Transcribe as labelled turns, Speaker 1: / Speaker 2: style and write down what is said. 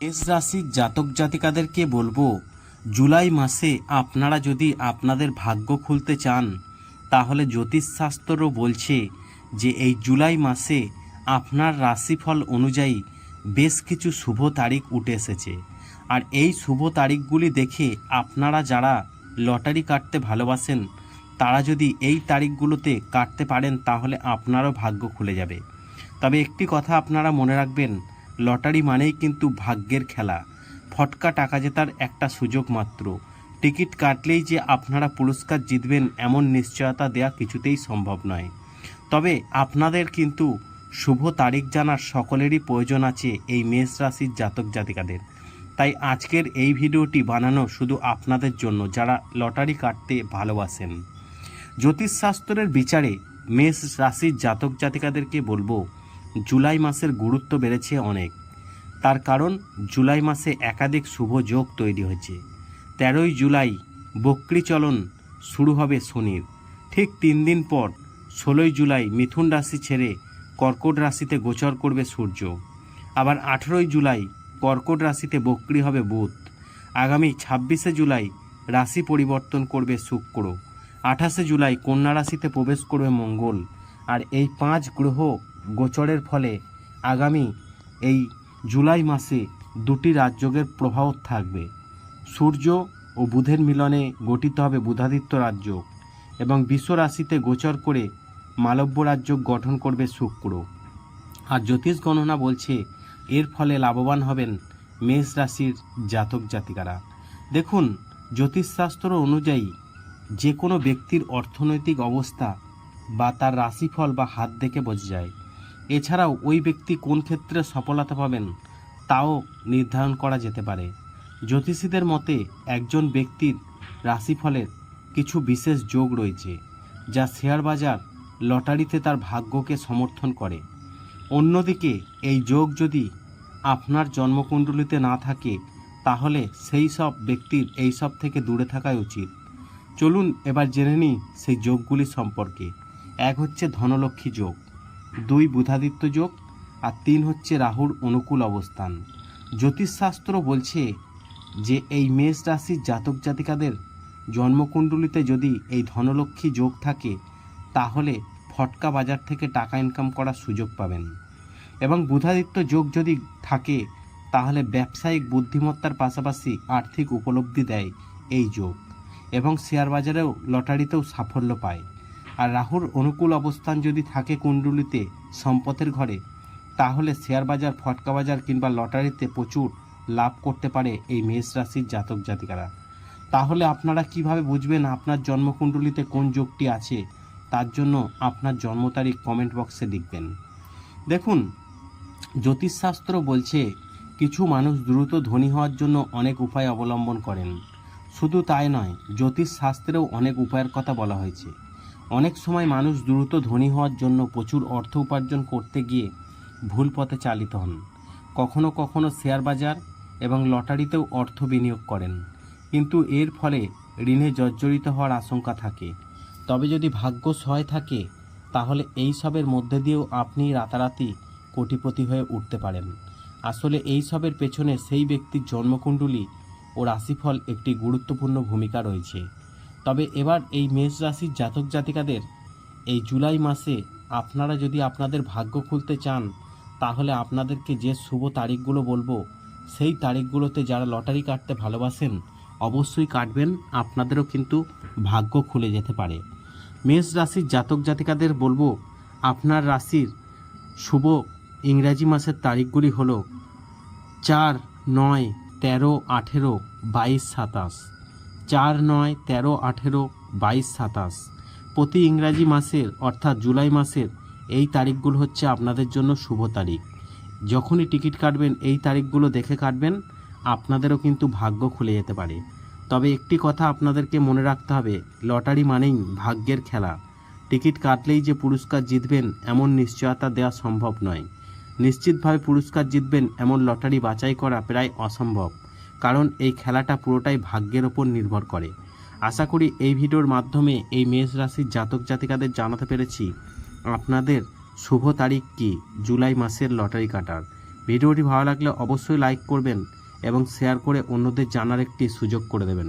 Speaker 1: মেষ রাশির জাতক জাতিকাদেরকে বলব, জুলাই মাসে আপনারা যদি আপনাদের ভাগ্য খুলতে চান, তাহলে জ্যোতিষশাস্ত্রও বলছে যে এই জুলাই মাসে আপনার রাশিফল অনুযায়ী বেশ কিছু শুভ তারিখ উঠে এসেছে। আর এই শুভ তারিখগুলি দেখে আপনারা যারা লটারি কাটতে ভালোবাসেন, তারা যদি এই তারিখগুলোতে কাটতে পারেন, তাহলে আপনারও ভাগ্য খুলে যাবে। তবে একটি কথা আপনারা মনে রাখবেন লটারি মানেই কিন্তু ভাগ্যের খেলা। ফটকা টাকা জেতার একটা সুযোগ মাত্র। টিকিট কাটলেই যে আপনারা পুরস্কার জিতবেন এমন নিশ্চয়তা দেওয়া কিছুতেই সম্ভব নয়। তবে আপনাদের কিন্তু শুভ তারিখ জানার সকলেরই প্রয়োজন আছে এই মেষ রাশির জাতক জাতিকাদের। তাই আজকের এই ভিডিওটি বানানো শুধু আপনাদের জন্য যারা লটারি কাটতে ভালোবাসেন। জ্যোতিষশাস্ত্রের বিচারে মেষ রাশির জাতক জাতিকাদেরকে বলব জুলাই মাসের গুরুত্ব বেড়েছে অনেক। তার কারণ, জুলাই মাসে একাধিক শুভ যোগ তৈরি হয়েছে। তেরোই জুলাই বক্রি চলন শুরু হবে শনির। ঠিক তিন দিন পর ষোলোই জুলাই মিথুন রাশি ছেড়ে কর্কট রাশিতে গোচর করবে সূর্য। আবার আঠেরোই জুলাই কর্কট রাশিতে বক্রি হবে বুধ। আগামী ছাব্বিশে জুলাই রাশি পরিবর্তন করবে শুক্র। আঠাশে জুলাই কন্যা রাশিতে প্রবেশ করবে মঙ্গল। আর এই পাঁচ গ্রহ গোচরের ফলে আগামী এই জুলাই মাসে দুটি রাজযোগের প্রভাব থাকবে। সূর্য ও বুধের মিলনে গঠিত হবে বুধাদিত্য রাজযোগ এবং বিশ্ব রাশিতে গোচর করে মালব্য রাজযোগ গঠন করবে শুক্র। আর জ্যোতিষ গণনা বলছে এর ফলে লাভবান হবেন মেষ রাশির জাতক জাতিকারা। দেখুন জ্যোতিষশাস্ত্র অনুযায়ী যে কোনো ব্যক্তির অর্থনৈতিক অবস্থা বা তার রাশিফল বা হাত দেখে বোঝা যায়। এছাড়াও ওই ব্যক্তি কোন ক্ষেত্রে সফলতা পাবেন, তাও নির্ধারণ করা যেতে পারে। জ্যোতিষীদের মতে, একজন ব্যক্তির রাশিফলের কিছু বিশেষ যোগ রয়েছে, যা শেয়ার বাজার লটারিতে তার ভাগ্যকে সমর্থন করে। অন্যদিকে, এই যোগ যদি আপনার জন্মকুণ্ডলিতে না থাকে, তাহলে সেই সব ব্যক্তির এই সব থেকে দূরে থাকাই উচিত। চলুন এবার জেনে নিই সেই যোগগুলি সম্পর্কে। এক হচ্ছে ধনলক্ষ্মী যোগ। দুই বুধাদিত্য যোগ আর তিন হচ্ছে রাহুর অনুকূল অবস্থান। জ্যোতিষশাস্ত্র বলছে যে এই মেষ রাশির জাতক জাতিকাদের জন্মকুণ্ডলিতে যদি এই ধনলক্ষ্মী যোগ থাকে, তাহলে ফটকা বাজার থেকে টাকা ইনকাম করার সুযোগ পাবেন। এবং বুধাদিত্য যোগ যদি থাকে, তাহলে ব্যবসায়িক বুদ্ধিমত্তার পাশাপাশি আর্থিক উপলব্ধি দেয় এই যোগ এবং শেয়ার বাজারেও লটারিতেও সাফল্য পায়। আর রাহুর অনুকূল অবস্থান যদি থাকে কুণ্ডুলিতে, সম্পদের ঘরে, তাহলে শেয়ার বাজার, ফটকা বাজার কিংবা লটারিতে প্রচুর লাভ করতে পারে এই মেষ রাশির জাতক জাতিকারা। তাহলে আপনারা কীভাবে বুঝবেন আপনার জন্মকুণ্ডলিতে কোন যোগটি আছে? তার জন্য আপনার জন্ম তারিখ কমেন্ট বক্সে লিখবেন। দেখুন, জ্যোতিষশাস্ত্র বলছে কিছু মানুষ দ্রুত ধনী হওয়ার জন্য অনেক উপায় অবলম্বন করেন। শুধু তাই নয়, জ্যোতিষশাস্ত্রেও অনেক উপায়ের কথা বলা হয়েছে। অনেক সময় মানুষ দ্রুত ধনী হওয়ার জন্য প্রচুর অর্থ উপার্জন করতে গিয়ে ভুল পথে চালিত হন। কখনো কখনো শেয়ার বাজার এবং লটারিতেও অর্থ বিনিয়োগ করেন। কিন্তু এর ফলে ঋণে জর্জরিত হওয়ার আশঙ্কা থাকে। তবে যদি ভাগ্য সহায় থাকে, তাহলে এই সবের মধ্যে দিয়েও আপনি রাতারাতি কোটিপতি হয়ে উঠতে পারেন। আসলে এই সবের পেছনে সেই ব্যক্তির জন্মকুণ্ডলী ও রাশিফল একটি গুরুত্বপূর্ণ ভূমিকা রয়েছে। তবে এবার এই মেষ রাশির জাতক জাতিকাদের, এই জুলাই মাসে আপনারা যদি আপনাদের ভাগ্য খুলতে চান, তাহলে আপনাদেরকে যে শুভ তারিখগুলো বলব, সেই তারিখগুলোতে যারা লটারি কাটতে ভালোবাসেন, অবশ্যই কাটবেন, আপনাদেরও কিন্তু ভাগ্য খুলে যেতে পারে। মেষ রাশির জাতক জাতিকাদের বলব, আপনার রাশির শুভ ইংরাজি মাসের তারিখগুলি হলো চার, নয়, তেরো, আঠেরো, বাইশ, সাতাশ। চার নয় তেরো আঠেরো বাইশ সাতাশ। প্রতি ইংরাজি মাসের, অর্থাৎ জুলাই মাসের, এই তারিখগুলো হচ্ছে আপনাদের জন্য শুভ তারিখ। যখনই টিকিট কাটবেন, এই তারিখগুলো দেখে কাটবেন, আপনাদেরও কিন্তু ভাগ্য খুলে যেতে পারে। তবে একটি কথা আপনাদেরকে মনে রাখতে হবে, লটারি মানেই ভাগ্যের খেলা। টিকিট কাটলেই যে পুরস্কার জিতবেন, এমন নিশ্চয়তা দেওয়া সম্ভব নয়। নিশ্চিতভাবে পুরস্কার জিতবেন, এমন লটারি বাছাই করা প্রায় অসম্ভব। কারণ এই খেলাটা পুরোটাই ভাগ্যের ওপর নির্ভর করে। আশা করি এই ভিডিওর মাধ্যমে এই মেষ রাশির জাতক জাতিকাদের জানাতে পেরেছি আপনাদের শুভ তারিখ কি? জুলাই মাসের লটারি কাটার। ভিডিওটি ভালো লাগলে অবশ্যই লাইক করবেন এবং শেয়ার করে অন্যদের জানার একটি সুযোগ করে দেবেন।